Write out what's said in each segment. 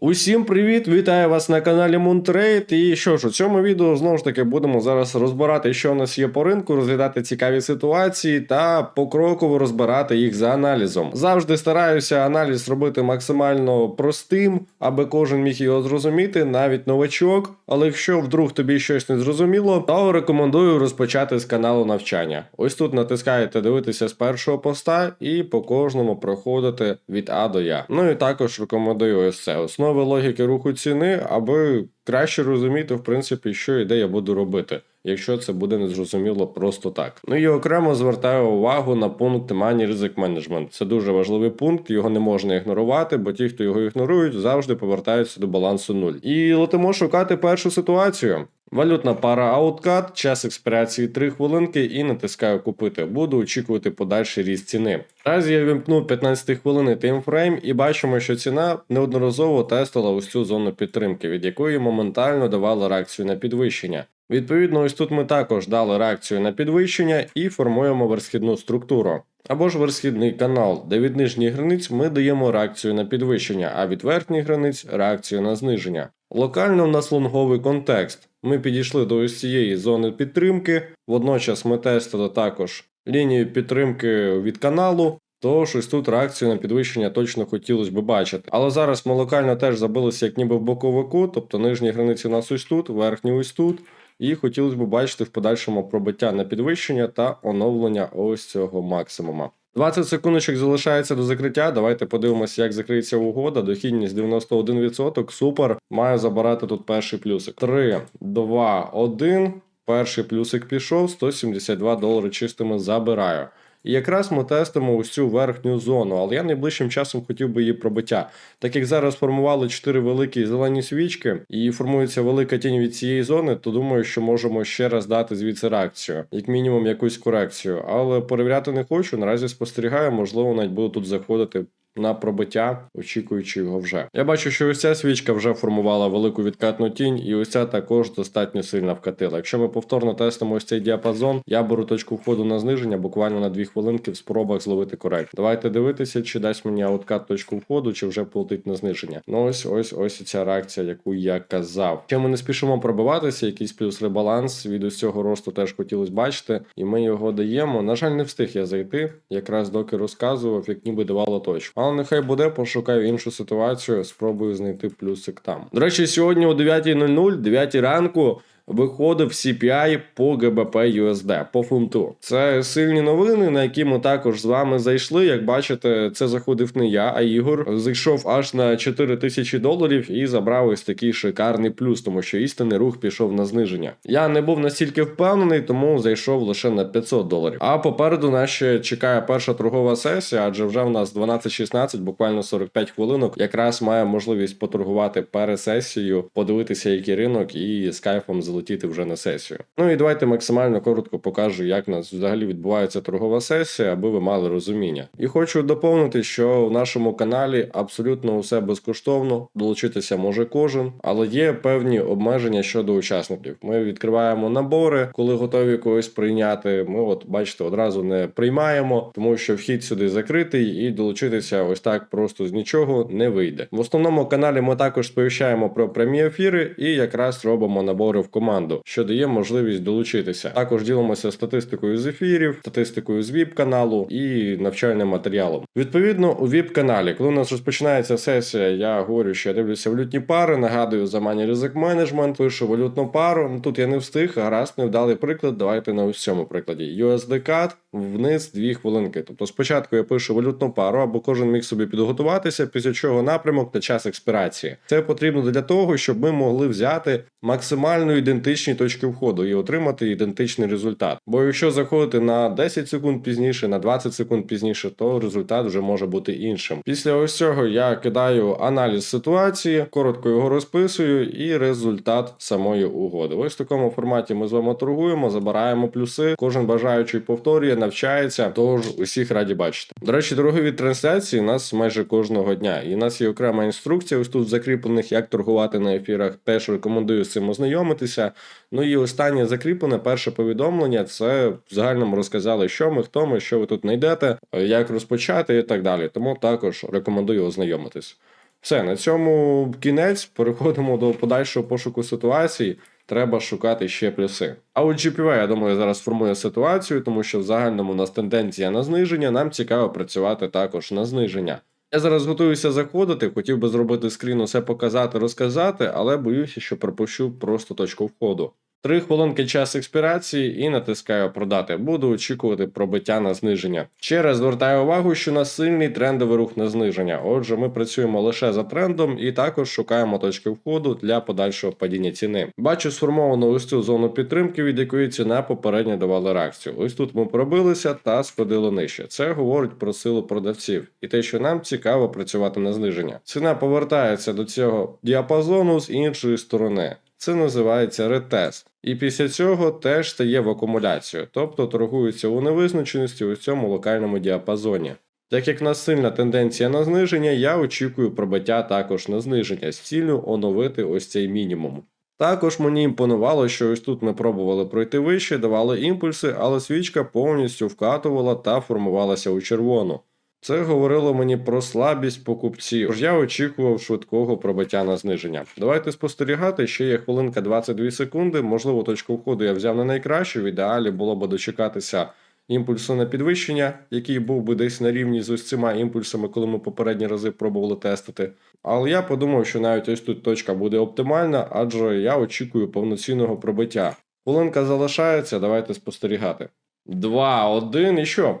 Усім привіт! Вітаю вас на каналі Moontrade. І що ж, у цьому відео знову ж таки будемо зараз розбирати, що у нас є по ринку, розглядати цікаві ситуації та покроково розбирати їх за аналізом. Завжди стараюся аналіз робити максимально простим, аби кожен міг його зрозуміти, навіть новачок. Але якщо вдруг тобі щось не зрозуміло, то рекомендую розпочати з каналу навчання. Ось тут натискаєте дивитися з першого поста і по кожному проходити від А до Я. Ну і також рекомендую ось це основи логіки руху ціни, аби краще розуміти, в принципі, що і де я буду робити. Якщо це буде незрозуміло просто так. Ну і окремо звертаю увагу на пункт Money Risk Management. Це дуже важливий пункт, його не можна ігнорувати, бо ті, хто його ігнорують, завжди повертаються до балансу нуль. І летимо шукати першу ситуацію. Валютна пара Outcut, час експірації 3 хвилинки і натискаю купити. Буду очікувати подальший ріст ціни. Наразі я вимкнув 15 хвилинний таймфрейм і бачимо, що ціна неодноразово тестила ось цю зону підтримки, від якої моментально давала реакцію на підвищення. Відповідно, ось тут ми також дали реакцію на підвищення і формуємо версхідну структуру. Або ж версхідний канал, де від нижніх границь ми даємо реакцію на підвищення, а від верхніх границь реакцію на зниження. Локально в нас лонговий контекст. Ми підійшли до ось цієї зони підтримки. Водночас ми тестили також лінію підтримки від каналу. Тож ось тут реакцію на підвищення точно хотілося б бачити. Але зараз ми локально теж забилися як ніби в боковику, тобто нижні границі у нас ось тут, верхні ось тут. І хотілося б бачити в подальшому пробиття на підвищення та оновлення ось цього максимума. 20 секундочок залишається до закриття. Давайте подивимося, як закриється угода. Дохідність 91%. Супер. Маю забирати тут перший плюсик. 3, 2, 1. Перший плюсик пішов, 172 долари чистими забираю. І якраз ми тестимо ось цю верхню зону, але я найближчим часом хотів би її пробиття. Так як зараз формували 4 великі зелені свічки і формується велика тінь від цієї зони, то думаю, що можемо ще раз дати звідси реакцію, як мінімум якусь корекцію. Але перевіряти не хочу. Наразі спостерігаю, можливо, навіть буду тут заходити. На пробиття, очікуючи його вже. Я бачу, що ось ця свічка вже формувала велику відкатну тінь, і ось ця також достатньо сильно вкатила. Якщо ми повторно тестимо ось цей діапазон, я беру точку входу на зниження буквально на 2 хвилинки в спробах зловити корект. Давайте дивитися, чи дасть мені ауткат точку входу, чи вже полетить на зниження. Ну ось ось ось ця реакція, яку я казав. Ще ми не спішимо пробиватися, якийсь плюс ребаланс від ось цього росту теж хотілося бачити, і ми його даємо. На жаль, не встиг я зайти, якраз доки розказував, як ніби давало точку. Але нехай буде, пошукаю іншу ситуацію, спробую знайти плюсик там. До речі, сьогодні о 9.00, 9 ранку. Виходив CPI по ГБП USD, по фунту. Це сильні новини, на які ми також з вами зайшли. Як бачите, це заходив не я, а Ігор. Зайшов аж на 4 тисячі доларів і забрав ось такий шикарний плюс, тому що істинний рух пішов на зниження. Я не був настільки впевнений, тому зайшов лише на 500 доларів. А попереду нас ще чекає перша торгова сесія, адже вже в нас 12-16, буквально 45 хвилинок. Якраз має можливість поторгувати перед сесією, подивитися, який ринок, і з кайфом залетіти вже на сесію. Ну і давайте максимально коротко покажу, як у нас взагалі відбувається торгова сесія, аби ви мали розуміння. І хочу доповнити, що в нашому каналі абсолютно усе безкоштовно, долучитися може кожен, але є певні обмеження щодо учасників. Ми відкриваємо набори, коли готові когось прийняти. Ми, от бачите, одразу не приймаємо, тому що вхід сюди закритий, і долучитися ось так просто з нічого не вийде. В основному каналі ми також сповіщаємо про прямі ефіри і якраз робимо набори в команду, що дає можливість долучитися. Також ділимося статистикою з ефірів, статистикою з віп каналу і навчальним матеріалом. Відповідно, у віп каналі, коли у нас розпочинається сесія, я говорю, що я дивлюся валютні пари. Нагадую за Money Risk Management, пишу валютну пару. Ну тут я не встиг, гаразд, невдалий приклад. Давайте на ось цьому прикладі. USD CAD вниз 2 хвилинки. Тобто спочатку я пишу валютну пару, або кожен міг собі підготуватися, після чого напрямок та час експірації. Це потрібно для того, щоб ми могли взяти максимально ідентичні точки входу і отримати ідентичний результат. Бо якщо заходити на 10 секунд пізніше, на 20 секунд пізніше, то результат вже може бути іншим. Після ось цього я кидаю аналіз ситуації, коротко його розписую, і результат самої угоди. Ось в такому форматі ми з вами торгуємо, забираємо плюси. Кожен бажаючий повторює, навчається. Тож усіх раді бачити. До речі, дорогові трансляції у нас майже кожного дня. І у нас є окрема інструкція. Ось тут закріплених, як торгувати на ефірах. Теж рекомендую з цим ознайомитися. Ну і останнє закріплене перше повідомлення. Це в загальному розказали, що ми, хто ми, що ви тут знайдете, як розпочати і так далі. Тому також рекомендую ознайомитись. Все, на цьому кінець. Переходимо до подальшого пошуку ситуації. Треба шукати ще плюси. А от GPV, я думаю, зараз формує ситуацію, тому що в загальному у нас тенденція на зниження. Нам цікаво працювати також на зниження. Я зараз готуюся заходити, хотів би зробити скрін, усе показати, розказати, але боюся, що пропущу просто точку входу. Три хвилинки час експірації і натискаю продати. Буду очікувати пробиття на зниження. Ще раз звертаю увагу, що на сильний трендовий рух на зниження. Отже, ми працюємо лише за трендом і також шукаємо точки входу для подальшого падіння ціни. Бачу сформовану ось цю зону підтримки, від якої ціна попередньо давала реакцію. Ось тут ми пробилися та сходили нижче. Це говорить про силу продавців і те, що нам цікаво працювати на зниження. Ціна повертається до цього діапазону з іншої сторони. Це називається ретест. І після цього теж стає в акумуляцію, тобто торгується у невизначеності у цьому локальному діапазоні. Так як в нас сильна тенденція на зниження, я очікую пробиття також на зниження з ціллю оновити ось цей мінімум. Також мені імпонувало, що ось тут ми пробували пройти вище, давали імпульси, але свічка повністю вкатувала та формувалася у червону. Це говорило мені про слабість покупців, тож я очікував швидкого пробиття на зниження. Давайте спостерігати, ще є хвилинка 22 секунди. Можливо, точку входу я взяв не найкращу. В ідеалі було б дочекатися імпульсу на підвищення, який був би десь на рівні з ось цими імпульсами, коли ми попередні рази пробували тестити. Але я подумав, що навіть ось тут точка буде оптимальна, адже я очікую повноцінного пробиття. Хвилинка залишається, давайте спостерігати. Два, один і що?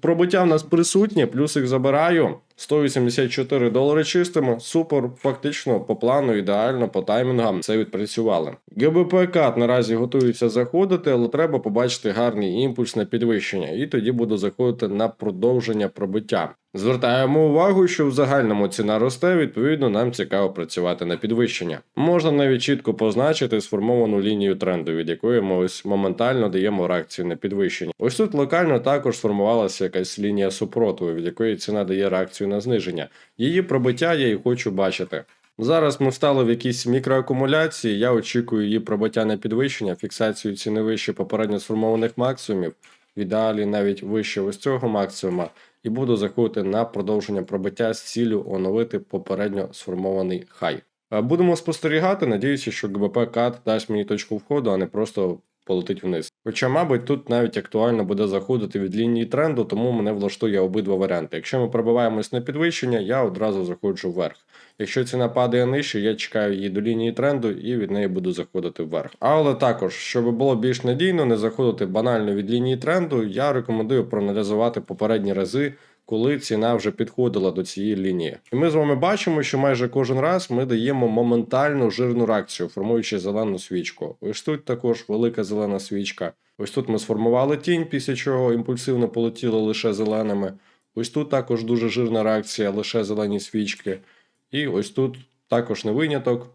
Пробиття в нас присутнє, плюс їх забираю. 184 долари чистимо. Супер, фактично по плану, ідеально, по таймінгам це відпрацювали. ГБП кат наразі готується заходити, але треба побачити гарний імпульс на підвищення, і тоді буду заходити на продовження пробиття. Звертаємо увагу, що в загальному ціна росте, відповідно, нам цікаво працювати на підвищення. Можна навіть чітко позначити сформовану лінію тренду, від якої ми ось моментально даємо реакцію на підвищення. Ось тут локально також сформувалася якась лінія супротиву, від якої ціна дає реакцію на зниження. Її пробиття я і хочу бачити. Зараз ми встали в якісь мікроакумуляції. Я очікую її пробиття на підвищення, фіксацію ціни вище попередньо сформованих максимумів, в ідеалі навіть вище ось цього максимума, і буду заходити на продовження пробиття з ціллю оновити попередньо сформований хай. Е, Будемо спостерігати. Надіюся, що ГБП кат дасть мені точку входу, а не просто полетить вниз. Хоча, мабуть, тут навіть актуально буде заходити від лінії тренду, тому мене влаштує обидва варіанти. Якщо ми пробиваємось на підвищення, я одразу заходжу вверх. Якщо ціна падає нижче, я чекаю її до лінії тренду і від неї буду заходити вверх. Але також, щоб було більш надійно, не заходити банально від лінії тренду, я рекомендую проаналізувати попередні рази. Коли ціна вже підходила до цієї лінії, і ми з вами бачимо, що майже кожен раз ми даємо моментальну жирну реакцію, формуючи зелену свічку. Ось тут також велика зелена свічка. Ось тут ми сформували тінь, після чого імпульсивно полетіло лише зеленими. Ось тут також дуже жирна реакція, лише зелені свічки. І ось тут також не виняток,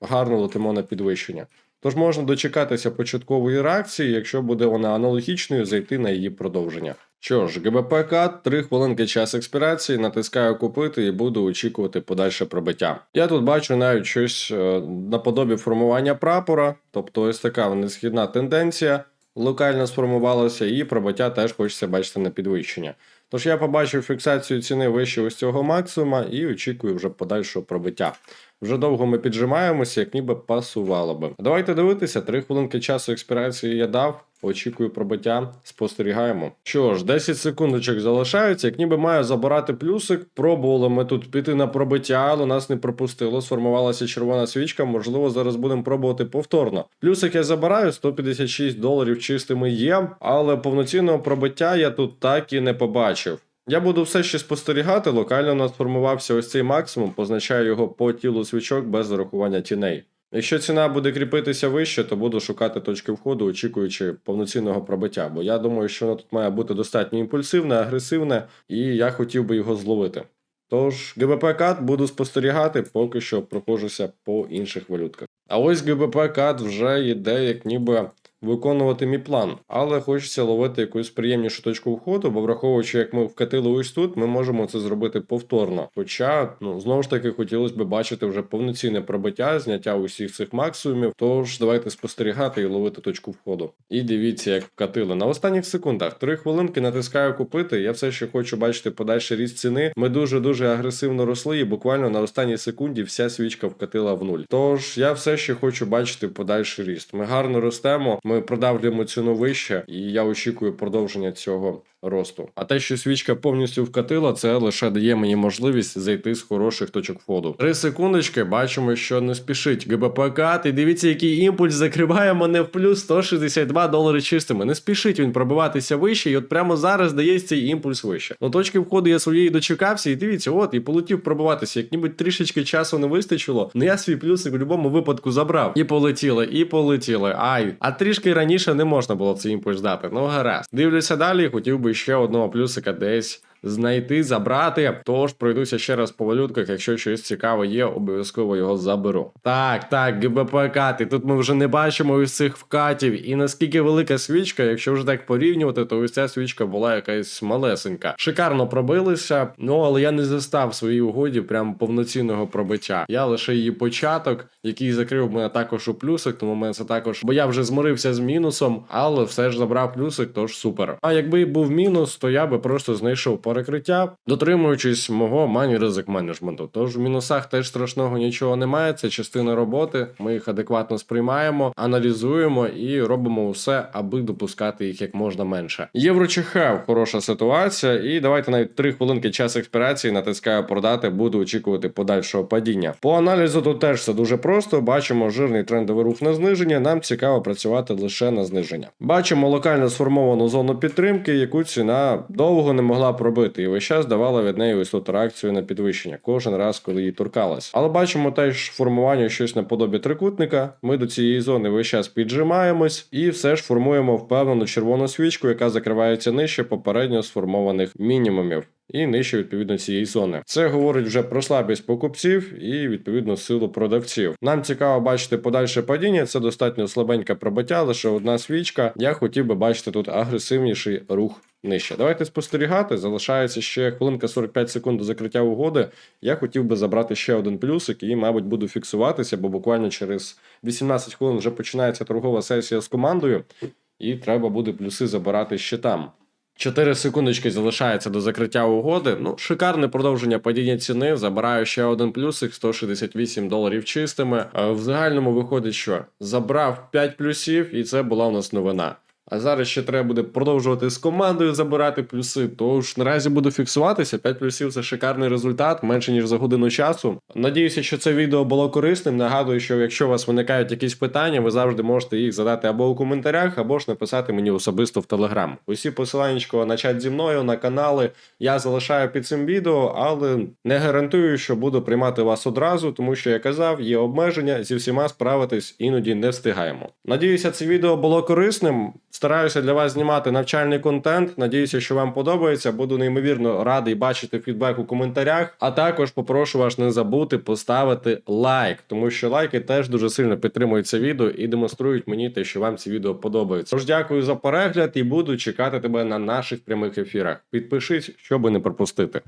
гарно летимо на підвищення. Тож можна дочекатися початкової реакції, якщо буде вона аналогічною, зайти на її продовження. Що ж, ГБП кат, 3 хвилинки час експірації, натискаю купити і буду очікувати подальше пробиття. Я тут бачу навіть щось е, наподобі формування прапора, тобто ось така несхідна тенденція локально сформувалася, і пробиття теж хочеться бачити на підвищення. Тож я побачив фіксацію ціни вище ось цього максимума і очікую вже подальшого пробиття. Вже довго ми піджимаємося, як ніби пасувало би. Давайте дивитися, 3 хвилинки часу експірації я дав. Очікую пробиття, спостерігаємо. Що ж, 10 секундочок залишаються, як ніби маю забирати плюсик. Пробували ми тут піти на пробиття, але нас не пропустило. Сформувалася червона свічка. Можливо, зараз будемо пробувати повторно. Плюсик я забираю, 156 доларів чистими є, але повноцінного пробиття я тут так і не побачив. Я буду все ще спостерігати. Локально у нас формувався ось цей максимум, позначаю його по тілу свічок без зарахування тіней. Якщо ціна буде кріпитися вище, то буду шукати точки входу, очікуючи повноцінного пробиття. Бо я думаю, що воно тут має бути достатньо імпульсивне, агресивне, і я хотів би його зловити. Тож, ГБП кат буду спостерігати, поки що проходжуся по інших валютках. А ось ГБП кат вже йде як ніби виконувати мій план. Але хочеться ловити якусь приємнішу точку входу, бо враховуючи, як ми вкатили ось тут, ми можемо це зробити повторно. Хоча, ну знову ж таки, хотілося б бачити вже повноцінне пробиття, зняття усіх цих максимумів. Тож давайте спостерігати і ловити точку входу. І дивіться, як вкатили. На останніх секундах три хвилинки натискаю купити. Я все ще хочу бачити подальший ріст ціни. Ми дуже дуже агресивно росли, і буквально на останній секунді вся свічка вкатила в нуль. Тож я все ще хочу бачити подальший ріст. Ми гарно ростемо, ми продавлюємо ціну вище, і я очікую продовження цього. Росту, а те, що свічка повністю вкатила, це лише дає мені можливість зайти з хороших точок входу. Три секундочки, бачимо, що не спішить ГБПК. І дивіться, який імпульс закриває мене в плюс 162 долари чистими. Не спішить він пробиватися вище, і от прямо зараз дає цей імпульс вище. Ну точки входу я своєї дочекався, і дивіться, от і полетів пробиватися. Як ніби трішечки часу не вистачило. Ну я свій плюсик в будь-якому випадку забрав. І полетіли, і полетіли. Ай, а трішки раніше не можна було цей імпульс дати. Ну гаразд. Дивлюся далі, хотів би ще одного плюсика десь. Знайти, забрати, тож пройдуся ще раз по валютках. Якщо щось цікаве є, обов'язково його заберу. Так, так, ГБП ти тут ми вже не бачимо ось цих вкатів. І наскільки велика свічка, якщо вже так порівнювати, то ось ця свічка була якась малесенька. Шикарно пробилися, ну але я не застав своїй угоді прям повноцінного пробиття. Я лише її початок, який закрив мене також у плюсик, тому мене це також, бо я вже змирився з мінусом, але все ж забрав плюсик, тож супер. А якби був мінус, то я би просто знайшов перекриття, дотримуючись мого мані ризик менеджменту. Тож в мінусах теж страшного нічого немає. Це частина роботи. Ми їх адекватно сприймаємо, аналізуємо і робимо все, аби допускати їх як можна менше. Євро хороша ситуація, і давайте навіть 3 хвилинки час експірації натискаю продати, буду очікувати подальшого падіння. По аналізу тут теж все дуже просто. Бачимо жирний трендовий рух на зниження. Нам цікаво працювати лише на зниження. Бачимо локально сформовану зону підтримки, яку ціна довго не могла пробити, і весь час давала від неї тут реакцію на підвищення кожен раз, коли її торкалась. Але бачимо теж формування щось наподобі трикутника. Ми до цієї зони весь час піджимаємось і все ж формуємо впевнену червону свічку, яка закривається нижче попередньо сформованих мінімумів. І нижче відповідно цієї зони. Це говорить вже про слабість покупців і відповідно силу продавців. Нам цікаво бачити подальше падіння. Це достатньо слабеньке пробиття, лише одна свічка. Я хотів би бачити тут агресивніший рух нижче. Давайте спостерігати. Залишається ще хвилинка 45 секунд до закриття угоди. Я хотів би забрати ще один плюсик і, мабуть, буду фіксуватися, бо буквально через 18 хвилин вже починається торгова сесія з командою, і треба буде плюси забирати ще там. 4 секундочки залишається до закриття угоди. Ну, шикарне продовження падіння ціни. Забираю ще один плюсик 168 доларів чистими. Е, В загальному виходить, що забрав 5 плюсів, і це була у нас новина. А зараз ще треба буде продовжувати з командою забирати плюси. Тож наразі буду фіксуватися. 5 плюсів це шикарний результат, менше ніж за годину часу. Надіюся, що це відео було корисним. Нагадую, що якщо у вас виникають якісь питання, ви завжди можете їх задати або у коментарях, або ж написати мені особисто в Телеграм. Усі посилання на чат зі мною, на канали я залишаю під цим відео, але не гарантую, що буду приймати вас одразу, тому що я казав, є обмеження зі всіма справитись іноді не встигаємо. Надіюся, це відео було корисним. Стараюся для вас знімати навчальний контент. Надіюся, що вам подобається. Буду неймовірно радий бачити фідбек у коментарях. А також попрошу вас не забути поставити лайк, тому що лайки теж дуже сильно підтримують це відео і демонструють мені те, що вам ці відео подобаються. Тож дякую за перегляд і буду чекати тебе на наших прямих ефірах. Підпишись, щоб не пропустити.